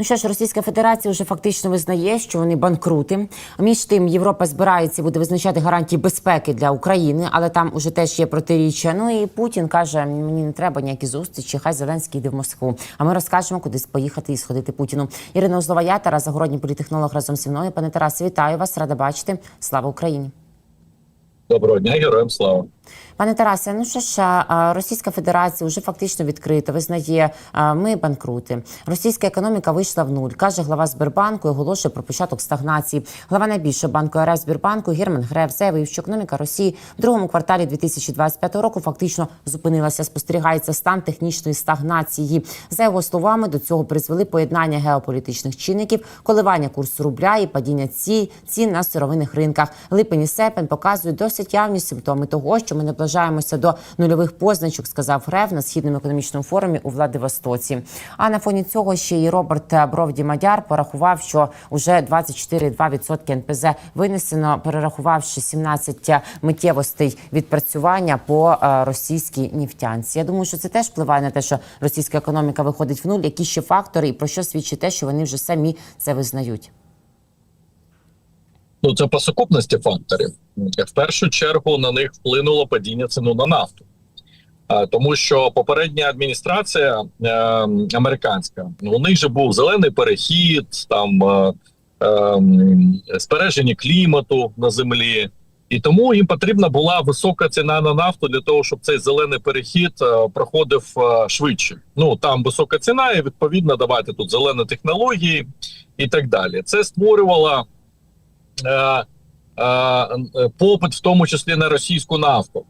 Ну що ж, Російська Федерація вже фактично визнає, що вони банкрути. Між тим, Європа збирається буде визначати гарантії безпеки для України, але там уже теж є протиріччя. Ну і Путін каже: мені не треба ніякі зустрічі. Хай Зеленський йде в Москву. А ми розкажемо, кудись поїхати і сходити Путіну. Ірина Узлова, я Тарас Загородній політехнолог разом зі мною. Пане Тарасе, вітаю вас. Рада бачити. Слава Україні. Доброго дня, героям слава. Пане Тарасе, ну що ж, Російська Федерація вже фактично відкрита, визнає, ми банкрути. Російська економіка вийшла в нуль, каже глава Сбербанку і оголошує про початок стагнації. Глава найбільшого банку РФ Сбербанку Герман Греф заявив, що економіка Росії в другому кварталі 2025 року фактично зупинилася. Спостерігається стан технічної стагнації. За його словами, до цього призвели поєднання геополітичних чинників, коливання курсу рубля і падіння ці цін на сировинних ринках. Липень і серпень показують досить явні симптоми того, що ми наближаємося до нульових позначок, сказав Греф на східному економічному форумі у Владивостоці. А на фоні цього ще й Роберт Бровді Мадяр порахував, що уже 24,2% НПЗ винесено, перерахувавши 17 миттєвостей відпрацювання по е, російській нефтянці. Я думаю, що це теж впливає на те, що російська економіка виходить в нуль. Які ще фактори, і про що свідчить те, що вони вже самі це визнають. Ну це по сукупності факторів. В першу чергу на них вплинуло падіння ціну на нафту, тому що попередня адміністрація е, американська ну, у них же був зелений перехід, там е, е, збереження клімату на землі. І тому їм потрібна була висока ціна на нафту для того, щоб цей зелений перехід е, проходив е, швидше. Ну там висока ціна, і відповідно давайте тут зелені технології і так далі. Це створювало е, е, попит, в тому числі на російську нафту.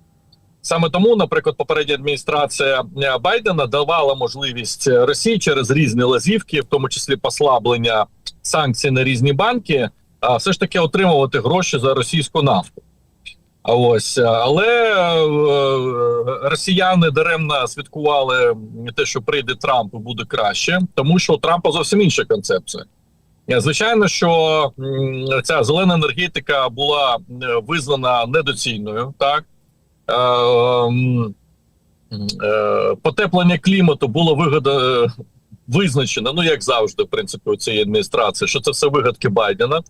Саме тому, наприклад, попередня адміністрація е, Байдена давала можливість Росії через різні лазівки, в тому числі послаблення санкцій на різні банки, все ж таки отримувати гроші за російську нафту. А ось але е, росіяни даремно святкували те, що прийде Трамп і буде краще, тому що у Трампа зовсім інша концепція. Звичайно, що ця зелена енергетика була е, визнана недоцільною, так Е, е, потеплення клімату було визначено, ну як завжди, в принципі, у цієї адміністрації, що це все вигадки Байдена.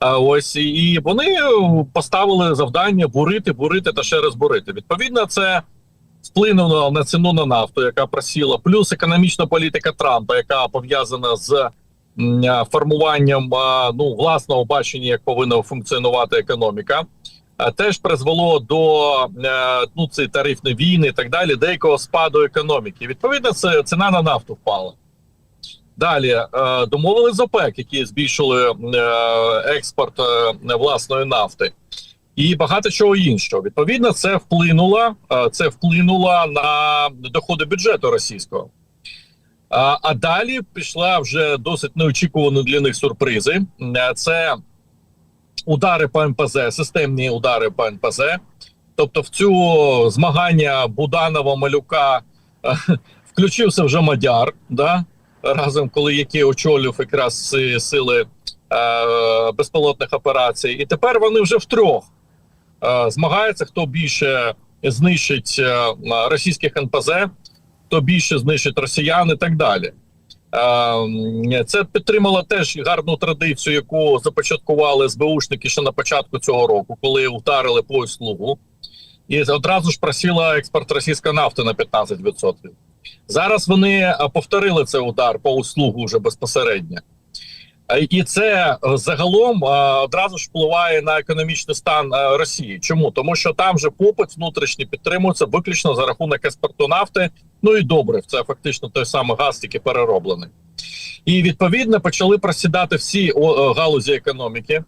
Ось і- вони поставили завдання бурити, бурити та ще раз бурити. Відповідно, це вплинуло на ціну на нафту, яка просіла, плюс економічна політика Трампа, яка пов'язана з формуванням ну власного бачення, як повинна функціонувати економіка. Теж призвело до е, ну ці тарифні війни і так далі, деякого спаду економіки. Відповідно, ціна на нафту впала. Далі е, домовили з ОПЕК, які збільшили е, експорт власної нафти, і багато чого іншого. Відповідно, це вплинуло, це вплинуло на доходи бюджету російського. А, далі пішла вже досить неочікувані для них сюрпризи. Е, Це удари по НПЗ, системні удари по НПЗ. Тобто, в цю змагання Буданова Малюка е, включився вже Мадяр, да? разом, коли який очолював якраз сили е, безпілотних операцій, і тепер вони вже втрьох е, змагаються, хто більше знищить е, російських НПЗ, хто більше знищить росіян і так далі. Це підтримало теж гарну традицію, яку започаткували СБУшники ще на початку цього року, коли вдарили по слугу, і одразу ж просіла експорт російської нафти на 15%. Зараз вони повторили цей удар по услугу вже безпосередньо. Е, І це е, загалом е, одразу ж впливає на економічний стан Росії. Чому? Тому що там же попит внутрішній підтримується виключно за рахунок експорту нафти. Ну і добре, це фактично той самий газ, тільки перероблений. І відповідно почали просідати всі галузі економіки.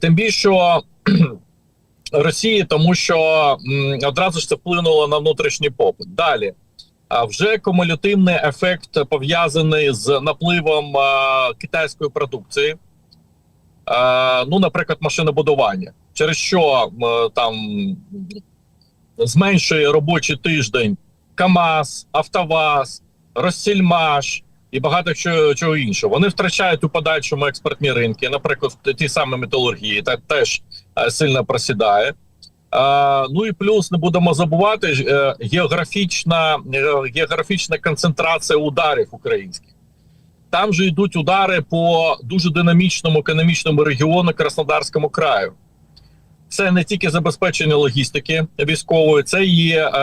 Тим більше Росії, тому що одразу ж це вплинуло на внутрішній попит. Далі. А вже кумулятивний ефект пов'язаний з напливом а, китайської продукції. А, ну, наприклад, машинобудування, через що м, там зменшує робочий тиждень КАМАЗ, Автоваз, Россельмаш і багато чого, чого іншого. Вони втрачають у подальшому експортні ринки, наприклад, ті самі металургії, та теж сильно просідає. Ну і плюс не будемо забувати е, географічна, е, географічна концентрація ударів українських. там же йдуть удари по дуже динамічному економічному регіону Краснодарському краю. Це не тільки забезпечення логістики військової, це є е,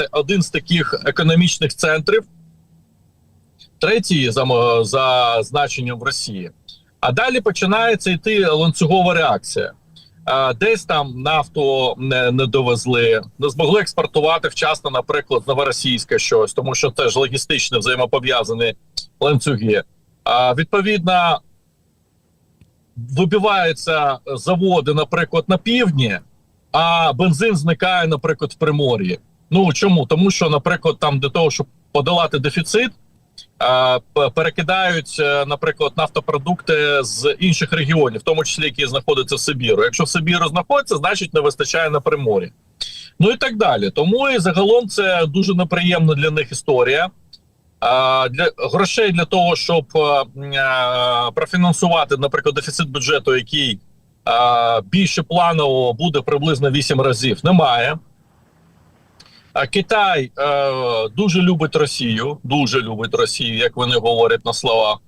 е, один з таких економічних центрів, третій за, за значенням в Росії. А далі починається йти ланцюгова реакція. Е, Десь там нафту не, не довезли, не змогли експортувати вчасно, наприклад, з новоросійська щось, тому що це ж логістично взаємопов'язані ланцюги. А, відповідно, вибиваються заводи, наприклад, на півдні, а бензин зникає, наприклад, в Примор'ї. Ну чому? Тому що, наприклад, там для того, щоб подолати дефіцит, е, перекидають, е, наприклад, нафтопродукти з інших регіонів, в тому числі які знаходяться в Сибіру. Якщо в Сибіру знаходиться, значить не вистачає на Примор'ї. Ну і так далі. Тому і загалом це дуже неприємна для них історія. Для грошей для того, щоб е, е, профінансувати, наприклад, дефіцит бюджету, який більше планово буде приблизно 8 разів, немає. Китай е, дуже любить Росію, дуже любить Росію, як вони говорять на словах,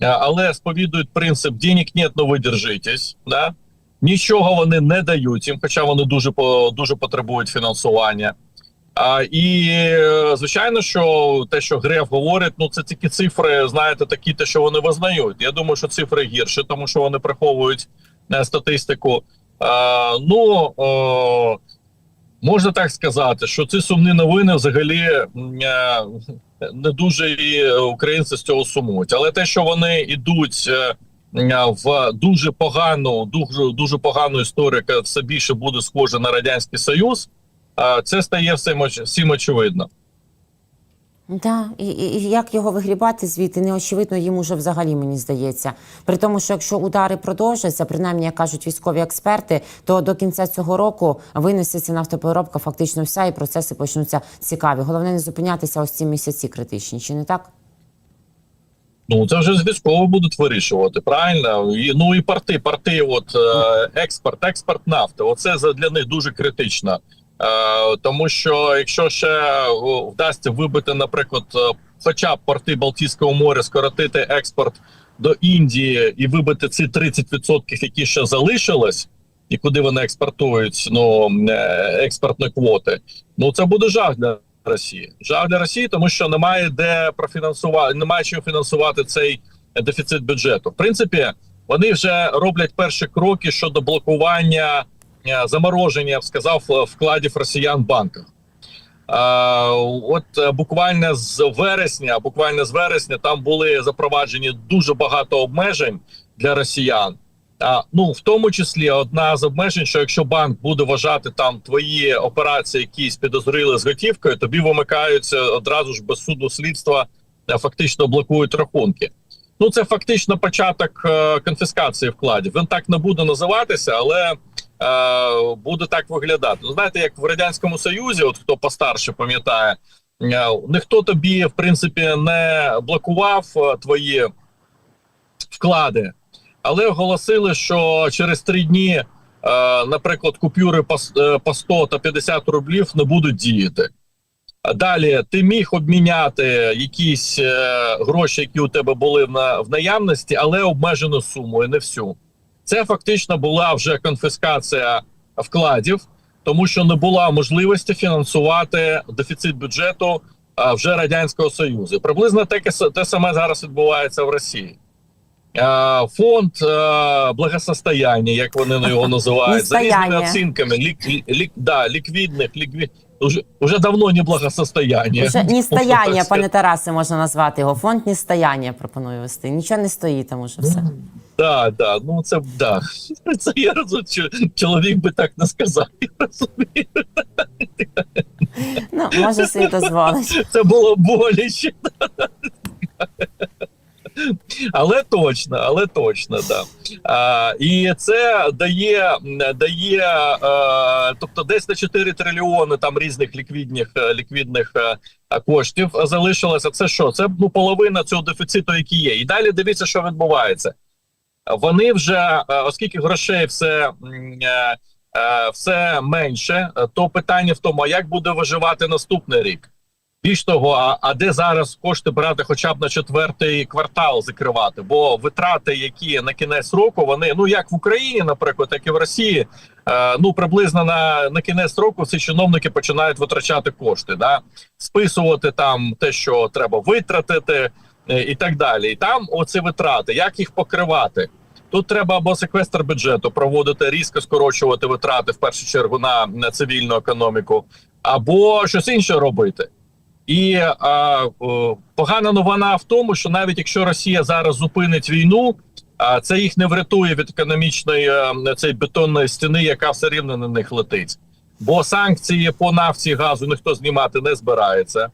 Е, але сповідують принцип денег нет, но ви. Да? Нічого вони не дають їм, хоча вони дуже дуже потребують фінансування. А, і е, звичайно, що те, що Греф говорить, ну це тільки цифри, знаєте, такі, те, що вони визнають. Я думаю, що цифри гірші, тому що вони приховують е, статистику. А, ну о, можна так сказати, що ці сумні новини взагалі е, не дуже і українці з цього сумують. Але те, що вони йдуть е, е, в дуже погану, дуже дуже погану історію, яка все більше буде схожа на радянський союз. Це стає всім очевидно. Да, і, і, і як його вигрібати звідти, не очевидно їм уже взагалі мені здається. При тому, що якщо удари продовжаться, принаймні як кажуть військові експерти, то до кінця цього року винесеться нафтопереробка фактично вся, і процеси почнуться цікаві. Головне не зупинятися ось ці місяці критичні, чи не так? Ну це вже з військово будуть вирішувати. Правильно, і ну і порти, порти, от е, експорт, експорт нафти. Оце для них дуже критично. Е, тому що якщо ще вдасться вибити, наприклад, е, хоча б порти Балтійського моря, скоротити експорт до Індії і вибити ці 30%, які ще залишились, і куди вони експортують ну е, експортні квоти. Ну це буде жах для Росії. Жах для Росії, тому що немає де профінансувати, немає чим фінансувати цей дефіцит бюджету. В принципі, вони вже роблять перші кроки щодо блокування замороження, я б сказав, вкладів росіян в банках. От е, буквально з вересня, буквально з вересня, там були запроваджені дуже багато обмежень для росіян. А, ну в тому числі одна з обмежень, що якщо банк буде вважати там твої операції, якісь підозріли з готівкою, тобі вимикаються одразу ж без суду слідства, е, фактично блокують рахунки. Ну це фактично початок е, конфіскації вкладів. Він так не буде називатися, але буде так виглядати. Ну, знаєте, як в радянському союзі, от хто постарше пам'ятає, е, ніхто тобі в принципі не блокував е, твої вклади, але оголосили, що через три дні, е, наприклад, купюри по, е, по 100 та 50 рублів не будуть діяти. Далі ти міг обміняти якісь е, гроші, які у тебе були в наявності, але обмежену суму і не всю. Це фактично була вже конфіскація вкладів, тому що не була можливості фінансувати дефіцит бюджету а, вже радянського союзу. Приблизно с- те саме зараз відбувається в Росії. Е, Фонд е, благосостояння, як вони його називають, за різними оцінками, лік, лік, да, ліквідних, ліквід, уже, уже давно не благосостояння. Вже ні стояння, пане Тарасе, можна назвати його. Фонд ні стояння пропоную вести. Нічого не стоїть там уже все. Да, да, ну це да. Це я розумію, чоловік би так не сказав. Я розумію. Ну, може собі дозволить. Це було боляче. Але точно, але точно, да. А, і це дає, дає е, тобто десь на 4 трильйони там різних ліквідних е, ліквідних е, коштів залишилося. Це що? Це ну половина цього дефіциту, який є. І далі дивіться, що відбувається. Вони вже, е, оскільки грошей все, е, е, все менше, то питання в тому, як буде виживати наступний рік. Більш того, а, а де зараз кошти брати, хоча б на четвертий квартал закривати? Бо витрати, які на кінець року, вони ну як в Україні, наприклад, так і в Росії, е, ну приблизно на, на кінець року ці чиновники починають витрачати кошти, да списувати там те, що треба витратити, і так далі. І там оці витрати, як їх покривати? Тут треба або секвестр бюджету проводити, різко скорочувати витрати в першу чергу на, на цивільну економіку, або щось інше робити. І а, о, погана новина в тому, що навіть якщо Росія зараз зупинить війну, а, це їх не врятує від економічної е, цієї бетонної стіни, яка все рівно на них летить. Бо санкції по нафті газу ніхто знімати не збирається.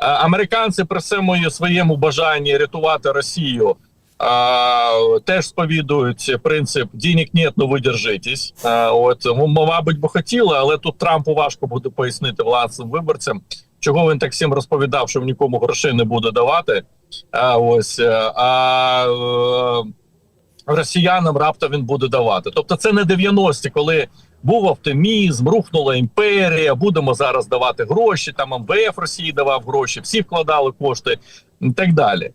А, американці при всьому своєму бажанні рятувати Росію а, теж сповідують принцип «денег нет, ну ви держитесь». А, от мабуть, би хотіли, але тут Трампу важко буде пояснити власним виборцям, чого він так всім розповідав, що в нікому грошей не буде давати. А ось е, а е, росіянам раптом він буде давати. Тобто, це не 90-ті, коли був оптимізм, рухнула імперія. Будемо зараз давати гроші. Там МВФ Росії давав гроші, всі вкладали кошти і так далі.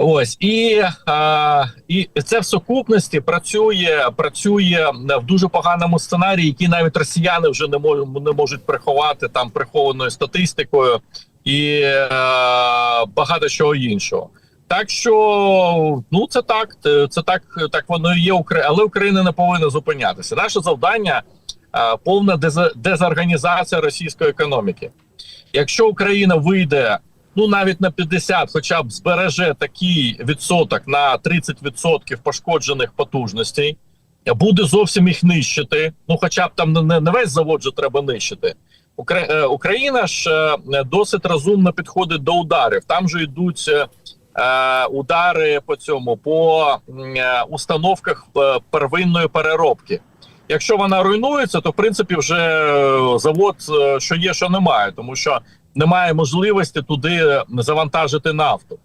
Ось і, а, і це в сукупності працює, працює в дуже поганому сценарії, який навіть росіяни вже не можуть не можуть приховати там прихованою статистикою і е, багато чого іншого. Так що ну це так, це- це так, так воно і є. Але Україна не повинна зупинятися. Наше завдання е, повна дез- дезорганізація російської економіки. Якщо Україна вийде ну навіть на 50, хоча б збереже такий відсоток на 30% пошкоджених потужностей, буде зовсім їх нищити. Ну, хоча б там не, не весь завод же треба нищити. Укра... е, Україна ж е, досить розумно підходить до ударів. Там же йдуть е, е, удари по цьому по е, установках е, первинної переробки. Якщо вона руйнується, то в принципі вже е, завод, е, що є, що немає, тому що немає можливості туди завантажити нафту.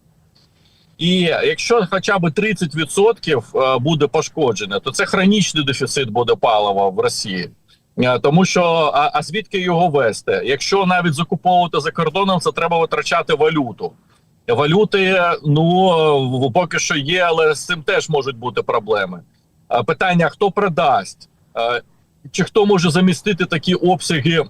І якщо хоча б 30% е, буде пошкоджене, то це хронічний дефіцит буде палива в Росії. Е, Тому що а, а звідки його вести? Якщо навіть закуповувати за кордоном, це треба витрачати валюту. Валюти, ну поки що є, але з цим теж можуть бути проблеми. Питання: хто продасть, чи хто може замістити такі обсяги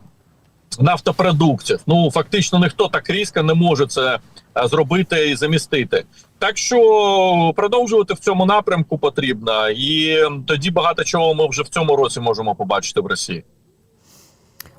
нафтопродуктів? Ну фактично, ніхто так різко не може це зробити і замістити. Так що продовжувати в цьому напрямку потрібно, і тоді багато чого ми вже в цьому році можемо побачити в Росії.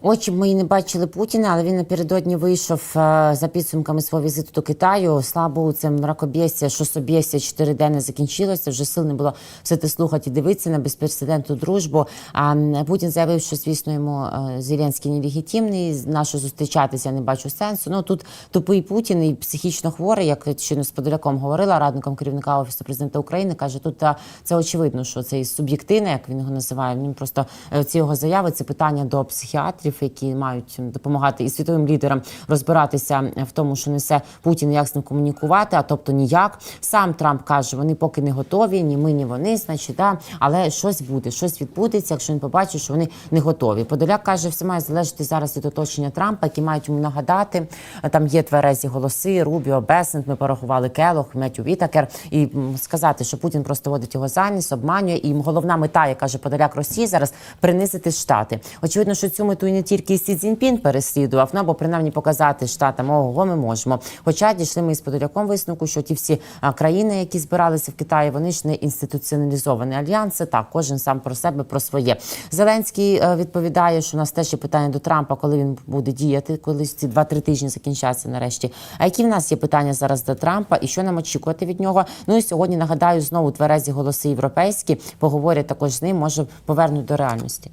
Очі ми не бачили Путіна, але він напередодні вийшов е, за підсумками свого візиту до Китаю. Слабо це мракобєсся, що собєсся чотири дні закінчилося. Вже сил не було все те слухати і дивитися на безпрецедентну дружбу. А Путін заявив, що звісно йому е, Зеленський нелегітимний. Нащо зустрічатися не бачу сенсу. Ну тут тупий Путін і психічно хворий, як щойно з Подоляком говорила, радником керівника офісу президента України. каже, тут а, це очевидно, що це і суб'єктивне, як він його називає. Він просто е, ці його заяви це питання до психіатрів, які мають допомагати і світовим лідерам розбиратися в тому, що несе Путін, як з ним комунікувати, а тобто ніяк. Сам Трамп каже, вони поки не готові, ні ми, ні вони, значить, да, але щось буде, щось відбудеться, якщо він побачить, що вони не готові. Подоляк каже, все має залежати зараз від оточення Трампа, які мають йому нагадати. Там є тверезі голоси, Рубіо, Бесент, ми порахували Келох, Меттю Вітакер, і сказати, що Путін просто водить його заніс, обманює. І головна мета, як каже Подоляк Росії, зараз принизити штати. Очевидно, що цю мету і не тільки Сі Цзіньпін переслідував, ну або принаймні показати штатам, ого, ми можемо. Хоча дійшли ми з Подоляком висновку, що ті всі країни, які збиралися в Китаї, вони ж не інституціоналізовані альянси. Так, кожен сам про себе, про своє. Зеленський е, відповідає, що у нас теж є питання до Трампа, коли він буде діяти, коли ці 2-3 тижні закінчаться нарешті. А які в нас є питання зараз до Трампа і що нам очікувати від нього? Ну і сьогодні нагадаю знову тверезі голоси європейські поговорять також з ним, може повернуть до реальності.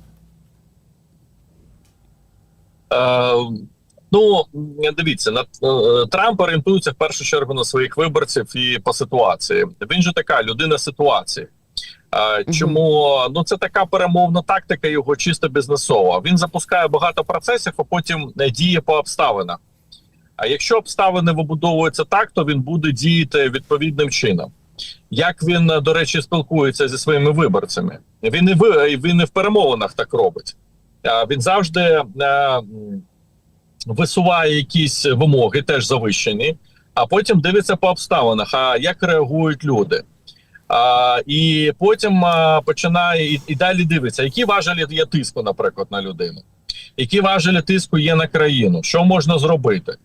Е, ну дивіться, на е, Трамп орієнтується в першу чергу на своїх виборців і по ситуації. Він же така людина ситуації. Е, Чому ну це така перемовна тактика його чисто бізнесова. Він запускає багато процесів, а потім діє по обставинах. А якщо обставини вибудовуються так, то він буде діяти відповідним чином. Як він, до речі, спілкується зі своїми виборцями? Він і ви він і в перемовинах так робить. Він завжди е, висуває якісь вимоги, теж завищені, а потім дивиться по обставинах, а як реагують люди. А, і потім а, починає і, і далі дивиться, які важелі є тиску, наприклад, на людину, які важелі тиску є на країну, що можна зробити.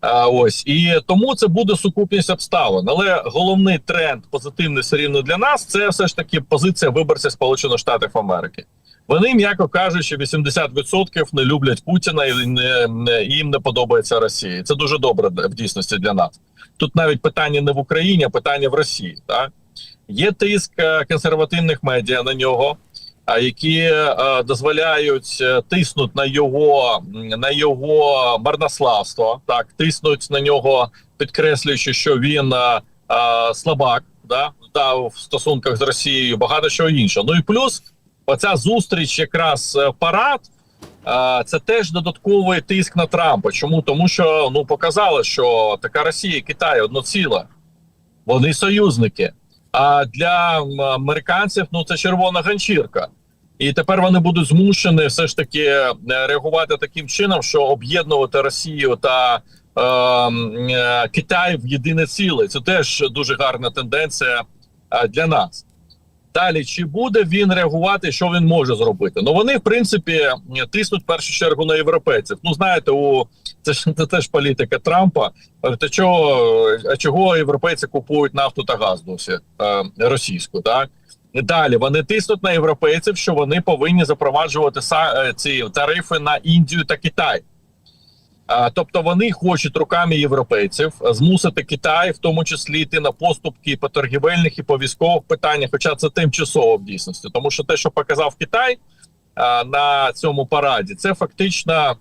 А, ось і тому це буде сукупність обставин. Але головний тренд позитивний все рівно для нас це все ж таки позиція виборців Сполучених Штатів Америки. Вони, м'яко кажучи, 80% не люблять Путіна і не, не їм не подобається Росія. Це дуже добре в дійсності для нас. Тут навіть питання не в Україні, а питання в Росії. Так є тиск е, консервативних медіа на нього, а які е, дозволяють е, тиснути на його на його марнославство, так тиснуть на нього, підкреслюючи, що він е, слабак, да, да в стосунках з Росією, багато чого іншого. Ну і плюс, оця зустріч, якраз е, парад. е, Це теж додатковий тиск на Трампа. Чому тому, що ну показало, що така Росія і Китай одно ціле, вони союзники. А для американців ну це червона ганчірка. І тепер вони будуть змушені все ж таки е, реагувати таким чином, що об'єднувати Росію та е, Китай в єдине ціле. Це теж дуже гарна тенденція для нас. Далі, чи буде він реагувати, що він може зробити? Ну вони в принципі тиснуть в першу чергу на європейців. Ну знаєте, у це ж це теж політика Трампа. Та чого а чого європейці купують нафту та газ досі е, російську? Так далі вони тиснуть на європейців, що вони повинні запроваджувати е, ці тарифи на Індію та Китай. Тобто вони хочуть руками європейців змусити Китай, в тому числі йти на поступки по торгівельних і по військових питаннях, хоча це тимчасово в дійсності, тому що те, що показав Китай на цьому параді, це фактично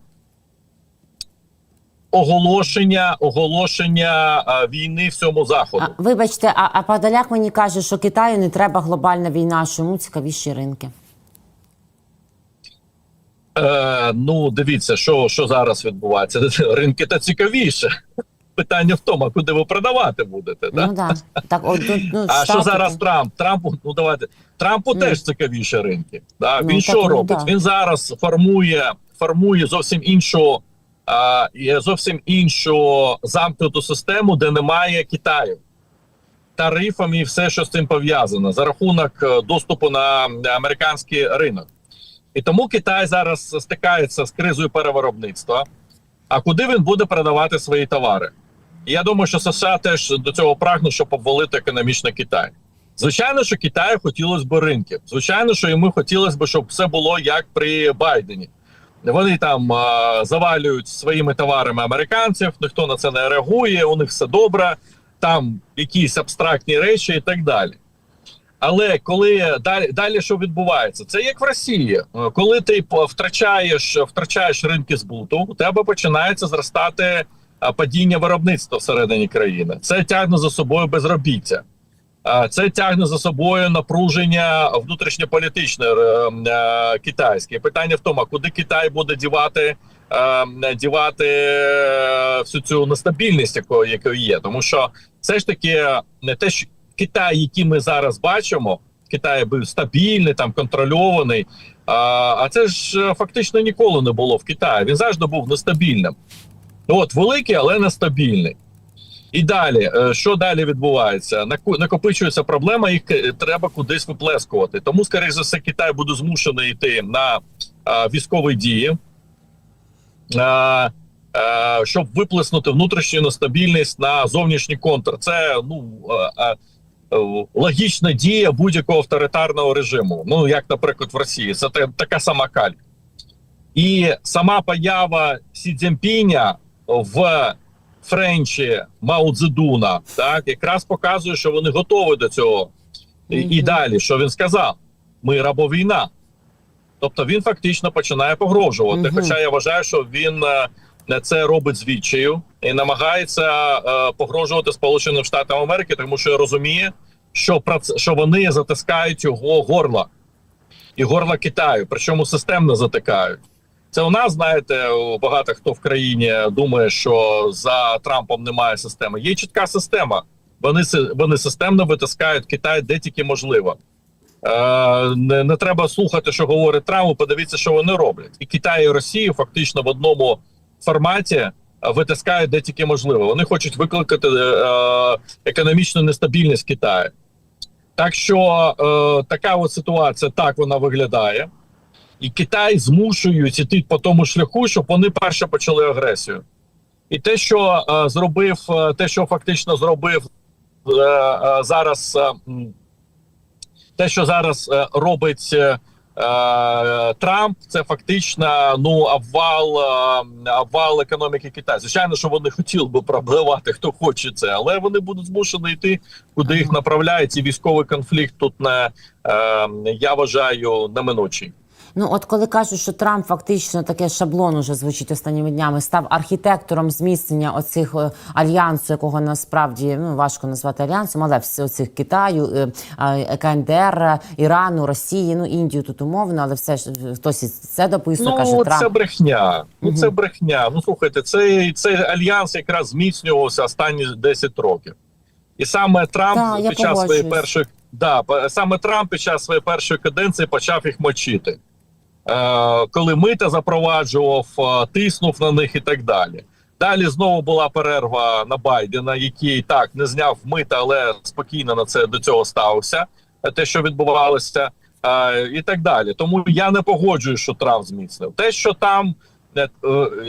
оголошення, оголошення війни всьому заходу. А, вибачте, а, а Подоляк мені каже, що Китаю не треба глобальна війна, що цікавіші ринки. Е, ну, дивіться, що, що зараз відбувається. Ринки та цікавіше. Питання в тому, а куди ви продавати будете. Да? Ну да. Так, от, ну, ну, А що зараз Трамп? Трампу, ну давайте Трампу Ну. теж цікавіші ринки. Да? Ну, Він так, що ну, робить? да. Він зараз формує, формує зовсім іншу, а, зовсім іншу замкнуту систему, де немає Китаю. Тарифами і все, що з цим пов'язано, за рахунок е, доступу на американський ринок. І тому Китай зараз стикається з кризою перевиробництва. А куди він буде продавати свої товари? І я думаю, що США теж до цього прагнуть, щоб обвалити економічно Китай. Звичайно, що Китаю хотілося б ринків. Звичайно, що йому хотілося б, щоб все було як при Байдені. Вони там а, завалюють своїми товарами американців, ніхто на це не реагує, у них все добре, там якісь абстрактні речі і так далі. Але коли далі, далі що відбувається? Це як в Росії. Е, Коли ти втрачаєш, втрачаєш ринки збуту, у тебе починається зростати падіння виробництва всередині країни. Це тягне за собою безробіття. Це тягне за собою напруження внутрішньополітичне е, е, китайське. Питання в тому, куди Китай буде дівати, е, дівати е, всю цю нестабільність, якої є, тому що все ж таки не те, що Китай, який ми зараз бачимо, Китай був стабільний, там контрольований. А, а це ж е, фактично ніколи не було в Китаї. Він завжди був нестабільним. От великий, але нестабільний. І далі, е, що далі відбувається? Накопичується проблема, їх е, треба кудись виплескувати. Тому, скоріш за все, Китай буде змушений йти на а, військові дії, а, щоб виплеснути внутрішню нестабільність на зовнішній контр. Це ну логічна дія будь-якого авторитарного режиму. Ну як, наприклад, в Росії, це така сама калька. І сама поява Сі Цзіньпіня в Френчі Мао Цзедуна, так якраз показує, що вони готові до цього. І, і далі, що він сказав: ми рабовійна. Тобто він фактично починає погрожувати. Мгм. Хоча я вважаю, що він е, це робить з відчаю і намагається е, погрожувати Сполученим Штатам Америки, тому що розуміє, що що вони затискають його горло і горло Китаю, причому системно затикають. Це у нас, знаєте, багато хто в країні думає, що за Трампом немає системи. Є чітка система. Вони вони системно витискають Китай де тільки можливо. Е, не, не треба слухати, що говорить Трамп. Подивіться, що вони роблять. І Китай і Росію фактично в одному форматі е, витискають де тільки можливо. Вони хочуть викликати е, економічну нестабільність Китаю. Так що е, така от ситуація так вона виглядає, і Китай змушують іти по тому шляху, щоб вони перше почали агресію. І те, що е, зробив, е, те, що фактично зробив е, е, зараз, е, те, що зараз е, робить е, Трамп, це фактично ну обвал, е, обвал економіки Китаю. Звичайно, що вони хотіли би проблемати, хто хоче це, але вони будуть змушені йти, куди їх направляють. І військовий конфлікт тут не е, я вважаю неминучий. Ну, от коли кажуть, що Трамп фактично таке шаблон уже звучить останніми днями, став архітектором зміцнення оцих е, альянсу, якого насправді ну важко назвати альянсом, але все оцих Китаю, е, е, КНДР, Ірану, Росії, ну Індію тут умовно, але все ж хтось і це дописує, Ну, каже це Трамп. брехня. Ну, це брехня. Ну, слухайте, цей, цей альянс якраз зміцнювався останні 10 років. І саме Трамп Да, під час своєї першої да, саме Трамп під час своєї першої каденції почав їх мочити. Е, коли мита запроваджував, е, тиснув на них і так далі. Далі знову була перерва на Байдена, який так не зняв мита, але спокійно на це до цього ставився. е, Те, що відбувалося, і так далі. Тому я не погоджую, що Трамп зміцнив. Те, що там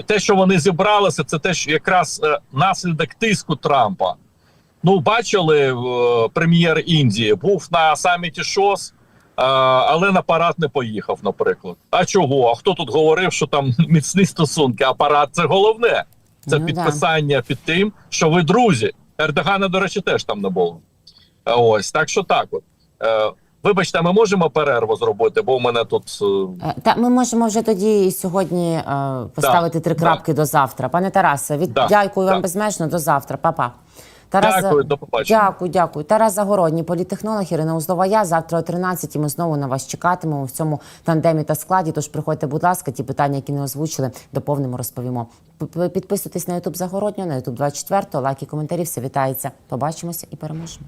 те, що вони зібралися, це теж якраз наслідок тиску Трампа. Ну, бачили, прем'єр Індії був на саміті ШОС, але на парад не поїхав, наприклад. А чого? А хто тут говорив, що там міцні стосунки? А парад це головне. Це Ну, да. підписання під тим, що ви друзі. Ердогана, до речі, теж там не було. Ось так що так. От. Е, Вибачте, ми можемо перерву зробити, бо у мене тут. е, Та ми можемо вже тоді і сьогодні е, поставити три да. крапки до завтра. Пане Тарасе, від Да, дякую вам безмежно до завтра. Па-па. Тарас, Дякую, до побачення. Дякую, дякую. Тарас Загородній, політехнолог Ірина Узлова. Я завтра о 13 Ми знову на вас чекатимемо в цьому тандемі та складі. Тож приходьте, будь ласка, ті питання, які не озвучили, доповнимо, розповімо. Підписуйтесь на Ютуб Загороднього, на Ютуб 24, лайки, коментарі. Все вітається. Побачимося і переможемо.